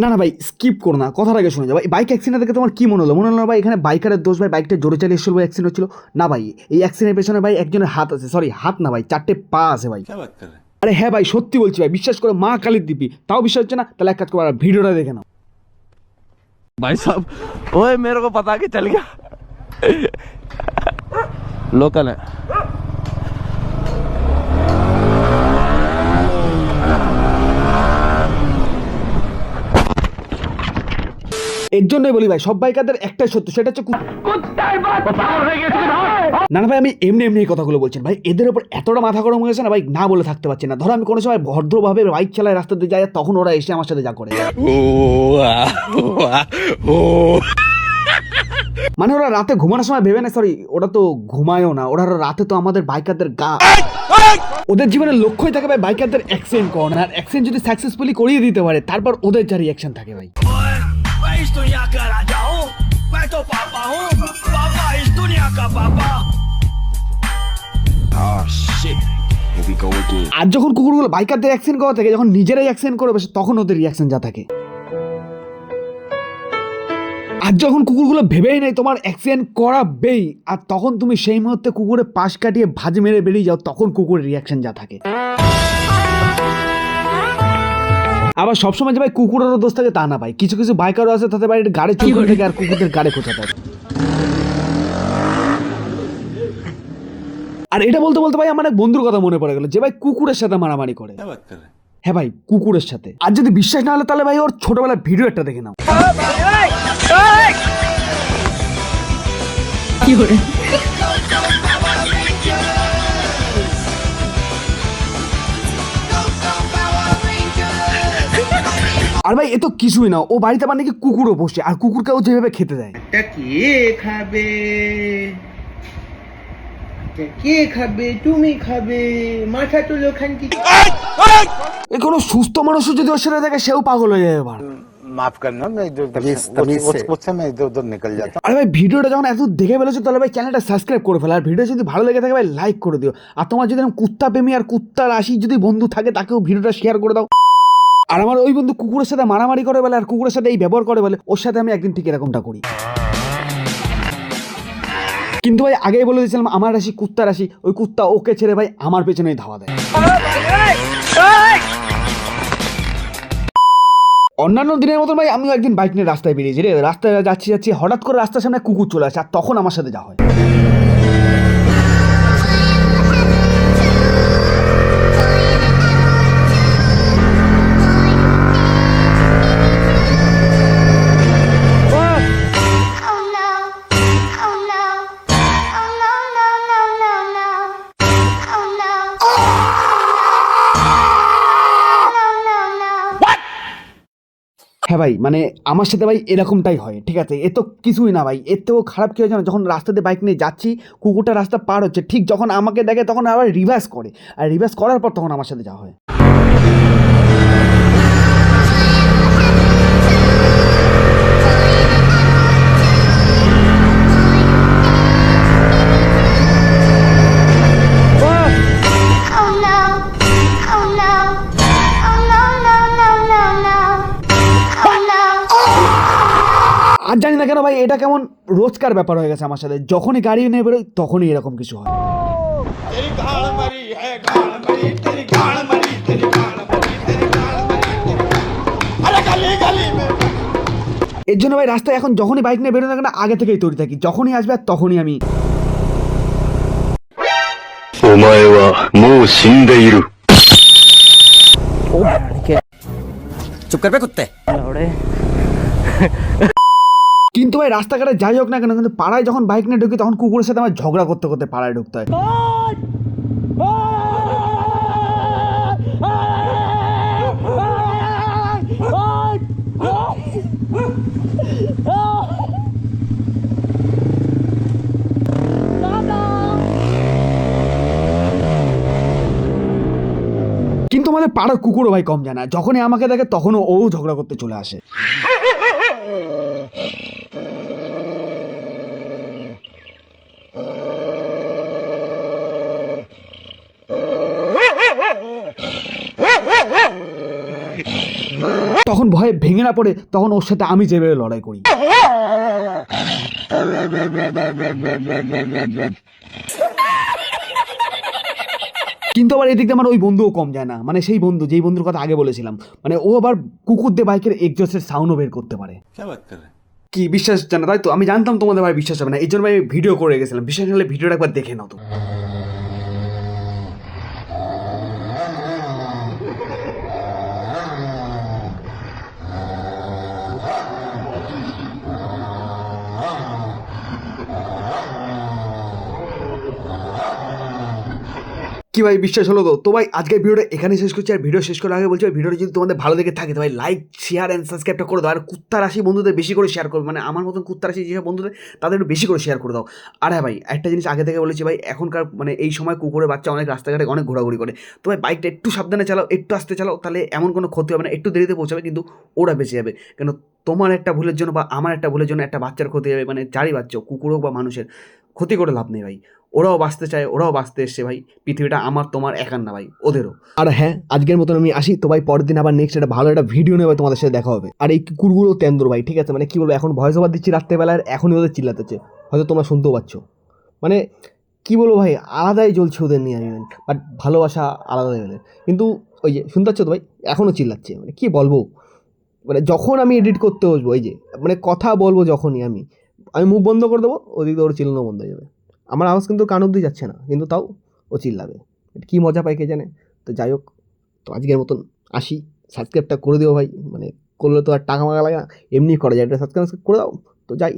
না না ভাই স্কিপ করো না কথার আগে শুনে যাও। ভাই বাইক অ্যাক্সিডেন্ট দেখে তোমার কী মনে হলো? মনে হলো ভাই এখানে বাইকারের দোষ ভাই বাইকটা জোরে চালিয়ে এসেছিল অ্যাক্সিডেন্ট হচ্ছিল। না ভাই এই অ্যাক্সিডেন্টের পেছনে ভাই একজনের হাত আছে সরি হাত না ভাই চারটে পা আছে ভাই। আরে হ্যাঁ ভাই সত্যি বলছি ভাই বিশ্বাস করে মা কালীর দিবি তাও বিশ্বাস হচ্ছে না তাহলে এক কাজ করো ভিডিওটা দেখে নাও। ভাই সাহেব ওই মেরে কো পাতা কে চল গয়া লোকাল। হ্যাঁ এর জন্যই বলি ভাই, সব বাইকারদের একটাই সত্য, সেটা হচ্ছে না না ভাই, আমি এমনি এমনি এই কথাগুলো বলছেন ভাই, এদের উপর এতটা মাথা গরম হয়েছে না, ভাই, না বলে থাকতে পারছি না। ধরো আমি কোনো সময় ভদ্রভাবে বাইক চালাই রাস্তাতে যাই আর তখন ওরা এসে আমার সাথে যা করে। মানে ওরা রাতে ঘুমানোর সময় ভেবে না সরি ওরা তো ঘুমায়ও না। ওরা রাতে তো আমাদের বাইকারদের গা ওদের জীবনের লক্ষ্যই থাকে ভাই, বাইকারদের অ্যাক্সিডেন্ট করানো। আর অ্যাক্সিডেন্ট যদি সাকসেসফুলি করিয়ে দিতে পারে, তারপর ওদের যা রিয়াকশন থাকে ভাই। Istunia Carajau Vai topar pra um Papa Istunia Capapá Oh ah, shit. Here we go আর যখন কুকুরগুলো বাইকারদের অ্যাক্সিডেন্ট করা থাকে যখন নিজেরাই অ্যাক্সিডেন্ট করবে তখন ওদের রিয়াকশন যা থাকে। আর যখন কুকুরগুলো ভেবেই নেই তোমার অ্যাক্সিডেন্ট করাবেই। আর তখন তুমি সেই মুহূর্তে কুকুরের পাশ কাটিয়ে ভাজ মেরে বেরিয়ে যাও তখন কুকুরের রিয়াকশন যা থাকে। আবার সবসময় যে ভাই কুকুরেরও দোষ থাকে তা না ভাই। কিছু কিছু বাইকারও আছে তাদের বাড়ির গাড়ি চুরি করে থাকে আর কুকুরদের গাড়ি খোঁচা থাকে আর এটা বলতে বলতে ভাই আমার এক বন্ধুর কথা মনে পড়ে গেল যে ভাই কুকুরের সাথে মারামারি করে। হ্যাঁ ভাই কুকুরের সাথে। আর যদি বিশ্বাস না হলে তাহলে ভাই ওর ছোটবেলার ভিডিও একটা দেখে নাও। আর ভাই এ তো কিছুই না। ও বাড়িতে মানে কি কুকুরও বসে আর কুকুরকে ও যেভাবে খেতে দেয়। এটা কে খাবে? কে খাবে? তুমি খাবে? মাথা তো লোখান কি এ কোনো সুস্থ মানুষ যদি ওর সাথে থাকে সেও পাগল হয়ে যাবে এবার। মাফ করনা আমি নিকল যাতা আরে ভাই ভিডিওটা যখন এত দেখে ফেলেছো তাহলে ভাই চ্যানেলটা সাবস্ক্রাইব করে ফেলো আর ভিডিও যদি ভালো লেগে থাকে ভাই লাইক করে দিও। আর তোমার যদি কুত্তা প্রেমী আর কুত্তা রাশি যদি বন্ধু থাকে তাকেও ভিডিওটা শেয়ার করে দাও। আর আমার ওই বন্ধু কুকুরের সাথে মারামারি করে বলে, আর কুকুরের সাথে এই ব্যবহার করে বলে, ওর সাথে আমি একদিন ঠিক এরকমটা করি। কিন্তু ভাই, আগেই বলে দিয়েছিলাম, আমার রাশি কুত্তা রাশি, ওই কুত্তা ওকে ছেড়ে ভাই আমার পেছনেই ধাওয়া দেয়। অন্যান্য দিনের মতন ভাই, আমিও একদিন বাইক নিয়ে রাস্তায় বেরিয়েছি রে। রাস্তায় যাচ্ছি যাচ্ছি, হঠাৎ করে রাস্তার সামনে কুকুর চলে আসে, আর তখন আমার সাথে যা হয়। হ্যাঁ ভাই মানে আমার সাথে ভাই এরকমটাই হয়, ঠিক আছে? এ তো কিছুই না ভাই, এর থেকেও খারাপ কী হয় জানো? যখন রাস্তাতে বাইক নিয়ে যাচ্ছি, কুকুরটা রাস্তা পার হচ্ছে, ঠিক যখন আমাকে দেখে তখন আবার রিভার্স করে, আর রিভার্স করার পর তখন আমার সাথে যাওয়া হয়। আর জানি না কেন ভাই এটা কেমন রোজকার ব্যাপার হয়ে গেছে আমার সাথে। যখনই গাড়ি নিয়ে বেরোই তখনই এরকম কিছু হয়। এর জন্য ভাই রাস্তায় এখন যখনই বাইক নিয়ে বেরোনো না আগে থেকেই তৈরি থাকি। যখনই আসবে আর তখনই আমি চুপ করবে করতে কিন্তু ভাই, রাস্তাঘাটে যাই হোক না কেন, কিন্তু পাড়ায় যখন বাইক নিয়ে ঢুকি, তখন কুকুরের সাথে আমার ঝগড়া করতে করতে পাড়ায় ঢুকতে হয়। কিন্তু আমাদের পাড়ার কুকুরও ভাই কম জানা যখনই আমাকে দেখে, তখনও ও ঝগড়া করতে চলে আসে। তখন ভয়ে ভেঙে না পড়ে তখন ওর সাথে আমি যেভাবে লড়াই করি। কিন্তু আবার এদিকে আমার ওই বন্ধুও কম যায় না। মানে সেই বন্ধু যেই বন্ধুর কথা আগে বলেছিলাম। মানে ও আবার কুকুর দিয়ে বাইকের এক্সজস্টের সাউন্ডও বের করতে পারে। কি বিশ্বাস হচ্ছে না তাই তো? আমি জানতাম তোমাদের ভাই বিশ্বাস হবে না এই জন্য আমি ভিডিও করে গেছিলাম বিশ্বাস হলে ভিডিওটা একবার দেখে নাও তো। কি ভাই বিশ্বাস হলো তো তো ভাই, আজকের ভিডিওটা এখানে শেষ করছি। আর ভিডিও শেষ করার আগে বলছি ভিডিওটা যদি তোমাদের ভালো লেগে থাকে, তো ভাই লাইক শেয়ার অ্যান্ড সাবস্ক্রাইবটা করে দাও। আর কুত্তা রাশি বন্ধুদের বেশি করে শেয়ার করবে মানে আমার মতন কুত্তা রাশি যেসব বন্ধুদের, তাদের একটু বেশি করে শেয়ার করে দাও। আর হ্যাঁ ভাই, একটা জিনিস আগে থেকে বলেছি ভাই, এখনকার মানে এই সময় কুকুরের বাচ্চা অনেক রাস্তাঘাটে অনেক ঘোরাঘুরি করে। তো ভাই বাইকটা একটু সাবধানে চালাও, একটু আস্তে চালাও, তাহলে এমন কোনো ক্ষতি হবে না। একটু দেরিতে পৌঁছাবে, কিন্তু ওরা বেঁচে যাবে। কেন, তোমার একটা ভুলের জন্য বা আমার একটা ভুলের জন্য একটা বাচ্চার ক্ষতি হবে। মানে যারই বাচ্চা কুকুর হোক বা মানুষের। ক্ষতি করে লাভ নেই ভাই। ওরাও বাঁচতে চায়, ওরাও বাঁচতে এসছে ভাই। পৃথিবীটা আমার, তোমার একার না ভাই, ওদেরও। আর হ্যাঁ আজকের মতন আমি আসি, তো ভাই পরের দিন আবার নেক্সট একটা ভালো একটা ভিডিও নেবে তোমাদের সাথে দেখা হবে। আর এই কুকুরগুলো তেন্দর ভাই, ঠিক আছে? মানে কী বলব, এখন ভয়েস ওভার দিচ্ছি রাত্রেবেলার এখনই ওদের চিল্লাতেছে। হয়তো তোমরা শুনতেও পাচ্ছ। মানে কি বলব ভাই, আলাদাই জ্বলছে ওদের নিয়ে আমি বাট ভালোবাসা আলাদা লেভেলের কিন্তু ওই যে, শুনতে পাচ্ছ তো ভাই? এখনও চিল্লাচ্ছে। মানে কী বলব? মানে যখন আমি এডিট করতে বসবো ওই যে মানে কথা বলব যখনই আমি। আমি মুখ বন্ধ করে দেবো, ওদিক দিয়ে ওর চিল্লানো বন্ধ হয়ে যাবে। আমার আওয়াজ কিন্তু কান অব্দি যাচ্ছে না, কিন্তু তাও ও চিল্লাবে। কী মজা পায় কে জানে? তো যাই হোক, তো আজকের মতন আসি। সাবস্ক্রাইবটা করে দিও ভাই মানে করলে তো আর টাকা মাকা লাগে না এমনি করা যায়। এটা সাবস্ক্রাইব করে দাও, তো যাই।